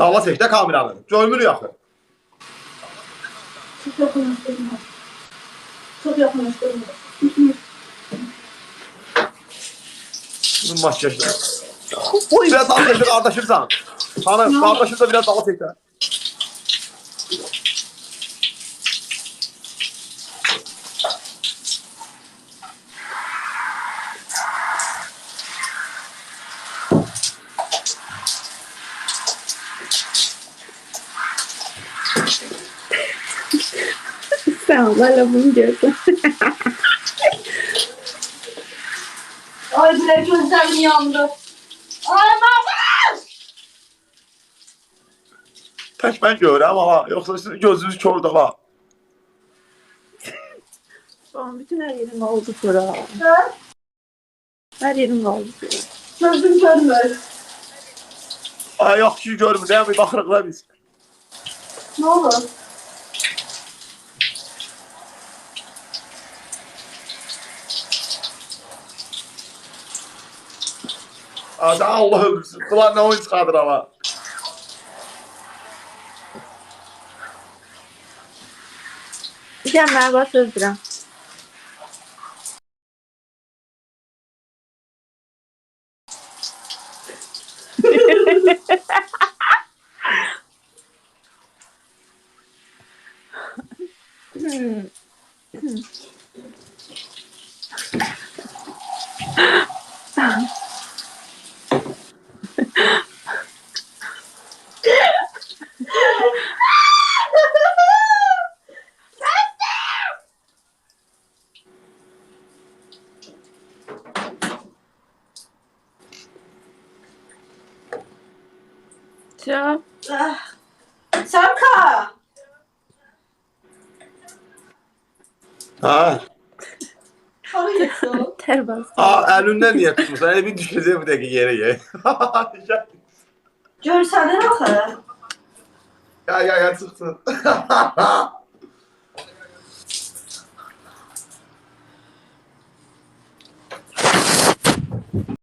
Dava də kameranı. Görmür yaxı. Çok yakınlaştırma. Çok yakınlaştırma. Bunun makyajla. Biraz də qardaşımsan. Hanım, qardaşım da biraz dava çək də. Sen onlarla bunu diyorsun. Ay bile gözlerim yandı. Ay baba! Tək mən görürəm ama yoxsa sizin gözünüz kör də var. Tamam bütün her yerin oldu sonra. Ha? Her yerin oldu sonra. Gözüm görmüyor. Ay yox ki görmür. Nə bir baxırıq da biz. Ne olur? Ada Allah öldürsün. Ulan nə oyun çıxardır ama. Bir tane merhaba 嗯嗯嗯嗯嗯嗯 Ha. Ter bastı. Aa, əlindən niyə tutmusan? Elə bir düşəcək bir dəqiqə yerə ye. Görsənin axı. ya ya ya çıxsın.